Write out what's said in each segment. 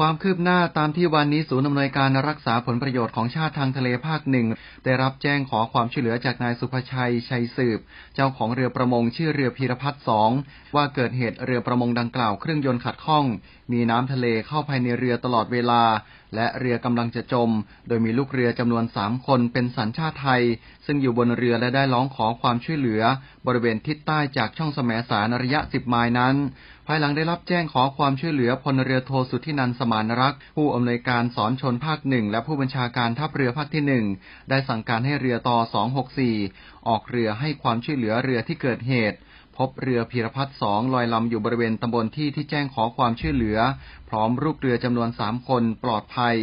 ความคืบหน้าตามที่วันนี้ศูนย์อำนวยการรักษาผลประโยชน์ของชาติทางทะเลภาคหนึ่งได้รับแจ้งขอความช่วยเหลือจากนายสุภชัยชัยสืบ เจ้าของเรือประมงชื่อเรือพีรพัฒน์สองว่าเกิดเหตุเรือประมงดังกล่าวเครื่องยนต์ขัดข้อง มีน้ำทะเลเข้าภายในเรือตลอดเวลา และเรือกำลังจะจม โดยมีลูกเรือจำนวนสามคนเป็นสัญชาติไทย ซึ่งอยู่บนเรือและได้ร้องขอความช่วยเหลือ บริเวณทิศใต้จากช่องแสมสารระยะสิบไมล์นั้น ภายหลังได้รับแจ้งขอความช่วยเหลือพลเรือโทสุทธินันสมานรัก ผู้อำนวยการสอนชนภาคหนึ่งและผู้บัญชาการทัพเรือภาคที่หนึ่งได้สั่งการให้เรือต่อ 264 ออกเรือให้ความช่วยเหลือเรือที่เกิดเหตุ พบเรือพีรพัฒน์สองลอยลำอยู่บริเวณตำบลที่ที่แจ้งขอความช่วยเหลือ พร้อมลูกเรือจำนวนสามคนปลอดภัย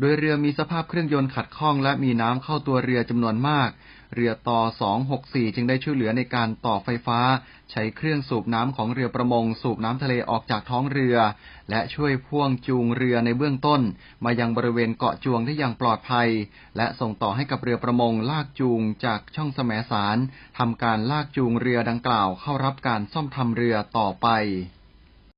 โดยเรือมีสภาพเครื่องยนต์ขัดข้อง และมีน้ำเข้าตัวเรือจำนวนมาก เรือต่อ 264 จึงได้ช่วยเหลือในการต่อไฟฟ้า ใช้เครื่องสูบน้ำของเรือประมง สูบน้ำทะเลออกจากท้องเรือ และช่วยพ่วงจูงเรือในเบื้องต้น มายังบริเวณเกาะจวงได้อย่างปลอดภัย และส่งต่อให้กับเรือประมงลากจูงจากช่องแสมสารทำการลากจูงเรือดังกล่าวเข้ารับการซ่อมทำเรือต่อไป